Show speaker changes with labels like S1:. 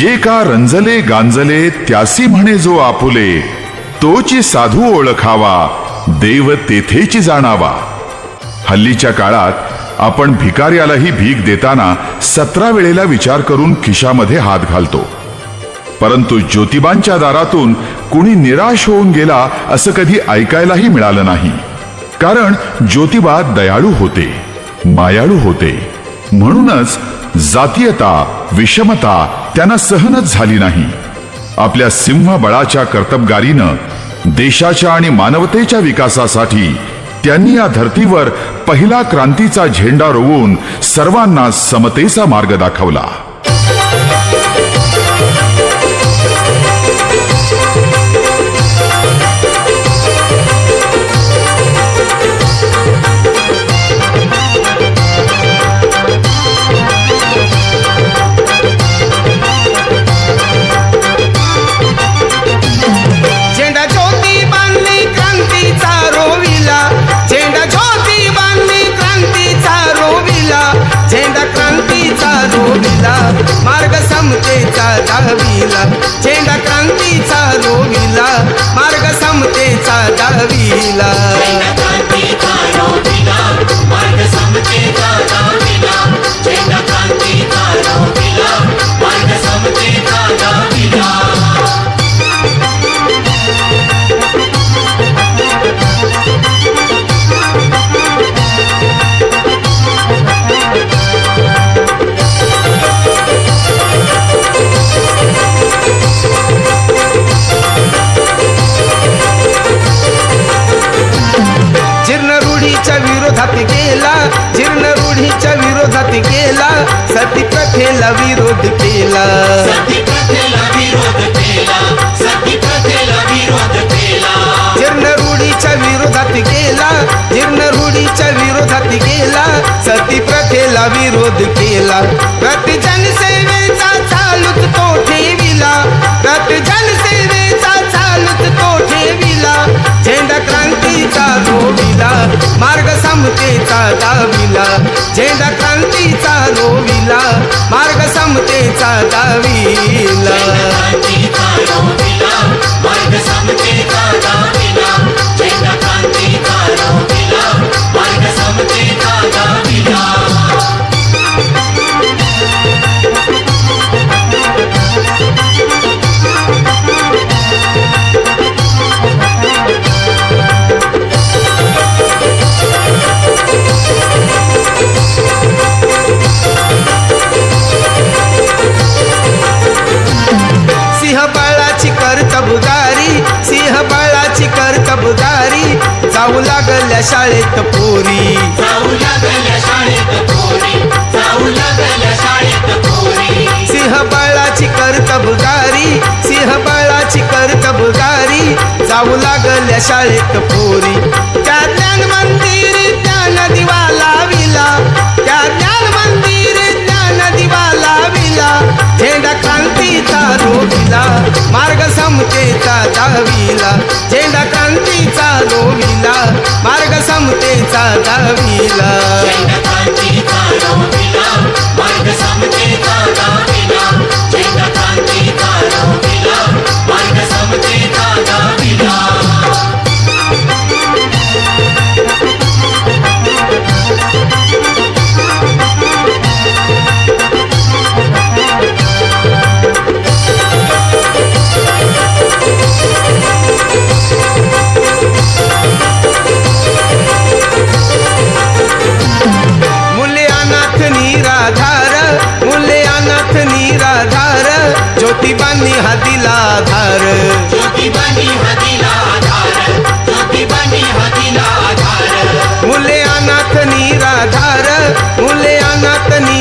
S1: जे का रंजले गांजले त्यासी म्हणे जो आपुले तोची साधू ओळखावा देव तेथेची जाणावा. हल्लीच्या काळात आपण भिकाऱ्यालाही भीक देताना सतरा वेळेला विचार करून खिशामध्ये हात घालतो. परंतु ज्योतिबांच्या दारातून कुणी निराश होऊन गेला असं कधी ऐकायलाही मिळालं नाही. कारण ज्योतिबा दयाळू होते मायाळू होते. म्हणूनच जातीयता विषमता त्यांना सहनच झाली नाही. आपल्या सिंहबळाच्या कर्तबगारीनं देशाच्या आणि मानवतेच्या विकासासाठी त्यांनी या धर्तीवर पहिला क्रांतीचा झेंडा रोवून सर्वांना समतेचा मार्ग दाखवला.
S2: रोविला मार्ग समतेचा दाविला झेंडा क्रांतीचा रोविला मार्ग समतेचा दाविला
S3: क्रांतीचा रोविला मार्ग समतेचा दाविला
S2: जीर्ण रूढीच्या विरोधात केला
S3: सती प्रथेला विरोध केला.
S2: जीर्ण रूढीच्या विरोधात केला जीर्ण रूढीच्या विरोधात केला सती प्रथेला विरोध केला. प्रति दाविला झेंडा क्रांतीचा रोविला मार्ग समतेचा दाविला.
S3: मार्ग समतेचा दाविला. झेंडा क्रांतीचा
S2: कर्तबगारी जाऊ लागल्या शाळेत पोरी.
S3: जाऊ लागल्या शाळेत पोरी जाऊ लागल्या शाळेत पोरी.
S2: सिंहबाळाची कर्तबगारी सिंहबाळाची कर्तबगारी जाऊ लागल्या शाळेत पोरी. त्या ज्ञान समतेचा दाविला झेंडा क्रांतीचा लोविला मार्ग समतेचा दाविला
S3: झेंडा क्रांतीचा रोविला मार्ग समतेचा दाविला ज्योतिबांनी हातीला धार ज्योतिबांनी हातीला धार
S2: ज्योतिबांनी हातीला धार मुले अनाथ निराधार